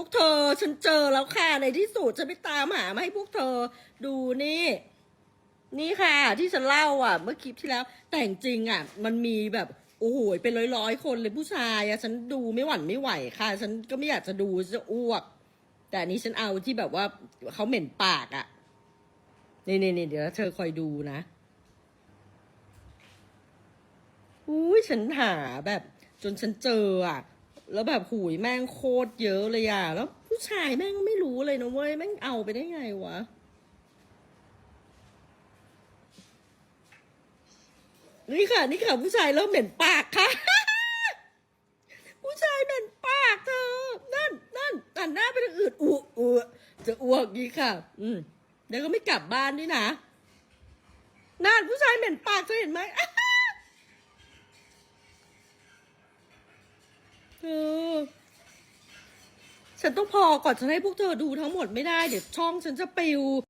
วกเธอฉันเจอแล้วค่ะในที่สุดฉันไปตามหามาให้พวกเธอดูนี่ นี่ค่ะ ที่ฉันเล่าอะ เมื่อคลิปที่แล้ว แต่จริงอะ มันมีแบบโอ้โหเป็นร้อยๆคนเลยผู้ชายอะ ฉันดูไม่หวั่นไม่ไหวค่ะ ฉันก็ไม่อยากจะดูจะอ้วก แต่นนี้ฉันเอาที่แบบว่าเขาเหม็นปากอะนี่นี่นี่เดี๋ยวเธอคอยดูนะอุ้ยฉันหาแบบ จนฉันเจออะ แล้วแบบหูยแม่งโคตรเยอะเลยอะ แล้วผู้ชายแม่งไม่รู้เลยนะเว้ย แม่งเอาไปได้ไงวะ นี่ค่ะ นี่ค่ะ ผู้ชายเริ่มเหม็นปากค่ะ ผู้ชายเหม็นปากเธอ นั่นนั่นตันหน้าไปทางอื่นอ้วกอ้วกจะอ้วกดีค่ะ อืมเดี๋ยวก็ไม่กลับบ้านด้วยนะนั่นผู้ชายเหม็นปากเธอเห็นไหม ฉันต้องพอก่อนฉันให้พวกเธอดูทั้งหมดไม่ได้ เดี๋ยวช่องฉันจะปิว